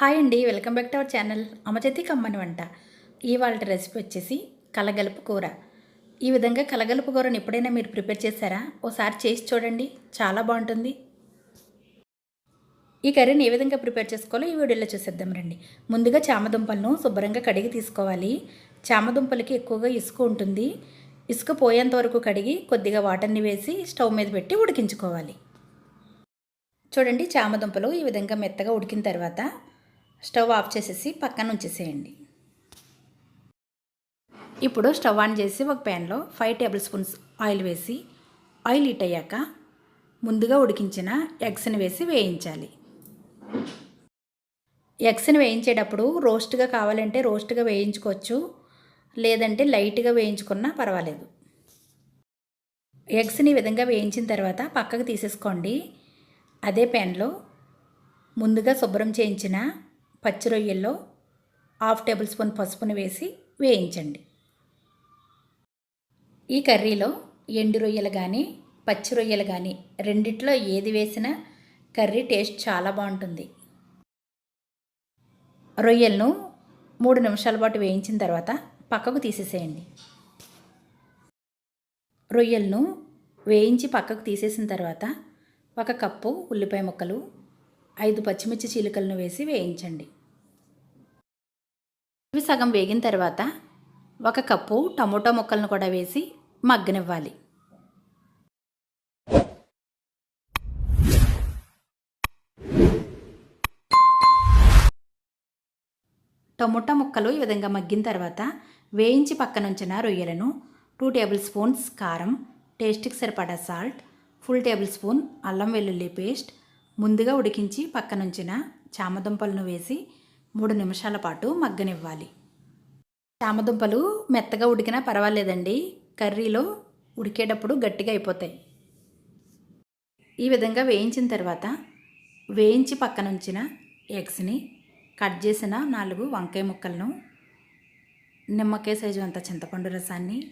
Hi అండి welcome back to our channel అమచేతి కమ్మని వంట. ఇవాళ రెసిపీ వచ్చేసి కలగలుపు కూర. ఈ విధంగా కలగలుపు కూరను ఎప్పుడైనా మీరు ప్రిపేర్ చేశారా? ఓసారి చేసి చూడండి చాలా బాగుంటుంది. ఈ కర్రీని ఏ విధంగా ప్రిపేర్ చేసుకోవాలో ఈ వీడియోలో చూసేద్దాం రండి. ముందుగా చామదుంపలను శుభ్రంగా కడిగి తీసుకోవాలి. చామదుంపలకి ఎక్కువగా ఇసుక ఉంటుంది. ఇసుక పోయేంత వరకు కడిగి కొద్దిగా వాటర్ని వేసి స్టవ్ మీద పెట్టి ఉడికించుకోవాలి. చూడండి చామదుంపలు ఈ విధంగా మెత్తగా ఉడికిన తర్వాత స్టవ్ ఆఫ్ చేసేసి పక్కన ఉంచేసేయండి. ఇప్పుడు స్టవ్ ఆన్ చేసి ఒక ప్యాన్లో ఫైవ్ టేబుల్ స్పూన్స్ ఆయిల్ వేసి ఆయిల్ హీట్ అయ్యాక ముందుగా ఉడికించిన ఎగ్స్ని వేసి వేయించాలి. ఎగ్స్ని వేయించేటప్పుడు రోస్ట్గా కావాలంటే రోస్ట్గా వేయించుకోవచ్చు లేదంటే లైట్గా వేయించుకున్నా పర్వాలేదు. ఎగ్స్ని ఈ విధంగా వేయించిన తర్వాత పక్కకు తీసేసుకోండి. అదే ప్యాన్లో ముందుగా శుభ్రం చేయించిన పచ్చి రొయ్యల్లో హాఫ్ టేబుల్ స్పూన్ పసుపుని వేసి వేయించండి. ఈ కర్రీలో ఎండు రొయ్యలు కానీ పచ్చి రొయ్యలు కానీ రెండిట్లో ఏది వేసినా కర్రీ టేస్ట్ చాలా బాగుంటుంది. రొయ్యలను మూడు నిమిషాల పాటు వేయించిన తర్వాత పక్కకు తీసేసేయండి. రొయ్యలను వేయించి పక్కకు తీసేసిన తర్వాత ఒక కప్పు ఉల్లిపాయ ముక్కలు ఐదు పచ్చిమిర్చి చీలికలను వేసి వేయించండి. ఇవి సగం వేగిన తర్వాత ఒక కప్పు టమోటా ముక్కలను కూడా వేసి మగ్గనివ్వాలి. టమోటా ముక్కలు ఈ విధంగా మగ్గిన తర్వాత వేయించి పక్కనుంచిన రొయ్యలను టూ టేబుల్ స్పూన్స్ కారం టేస్ట్కి సరిపడా సాల్ట్ ఫుల్ టేబుల్ స్పూన్ అల్లం వెల్లుల్లి పేస్ట్ ముందుగా ఉడికించి పక్కనుంచిన చామదుంపలను వేసి మూడు నిమిషాల పాటు మగ్గనివ్వాలి. చామదుంపలు మెత్తగా ఉడికినా పర్వాలేదండి. కర్రీలో ఉడికేటప్పుడు గట్టిగా అయిపోతాయి. ఈ విధంగా వేయించిన తర్వాత వేయించి పక్కనుంచిన ఎగ్స్ని కట్ చేసిన నాలుగు వంకాయ ముక్కలను నిమ్మకాయ సైజు అంత చింతపండు రసాన్ని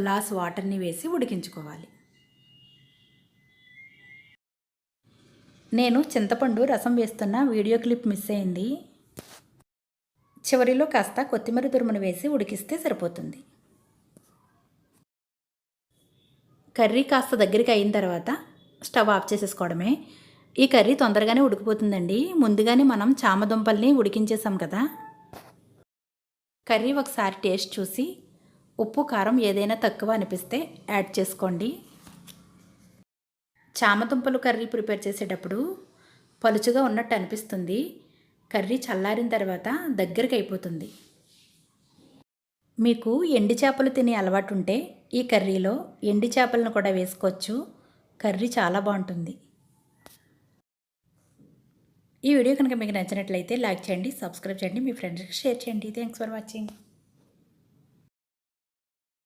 గ్లాస్ వాటర్ని వేసి ఉడికించుకోవాలి. నేను చింతపండు రసం వేస్తున్న వీడియో క్లిప్ మిస్ అయింది. చివరిలో కాస్త కొత్తిమీర తురుమును వేసి ఉడికిస్తే సరిపోతుంది. కర్రీ కాస్త దగ్గరికి అయిన తర్వాత స్టవ్ ఆఫ్ చేసేసుకోవడమే. ఈ కర్రీ తొందరగానే ఉడికిపోతుందండి. ముందుగానే మనం చామదుంపల్ని ఉడికించేసాం కదా. కర్రీ ఒకసారి టేస్ట్ చూసి ఉప్పు కారం ఏదైనా తక్కువ అనిపిస్తే యాడ్ చేసుకోండి. చామదుంపలు కర్రీ ప్రిపేర్ చేసేటప్పుడు పలుచుగా ఉన్నట్టు అనిపిస్తుంది. కర్రీ చల్లారిన తర్వాత దగ్గరికి అయిపోతుంది. మీకు ఎండి చేపలు తినే అలవాటు ఉంటే ఈ కర్రీలో ఎండి చేపలను కూడా వేసుకోవచ్చు. కర్రీ చాలా బాగుంటుంది. ఈ వీడియో కనుక మీకు నచ్చినట్లయితే లైక్ చేయండి సబ్స్క్రైబ్ చేయండి మీ ఫ్రెండ్స్కి షేర్ చేయండి. Thanks for watching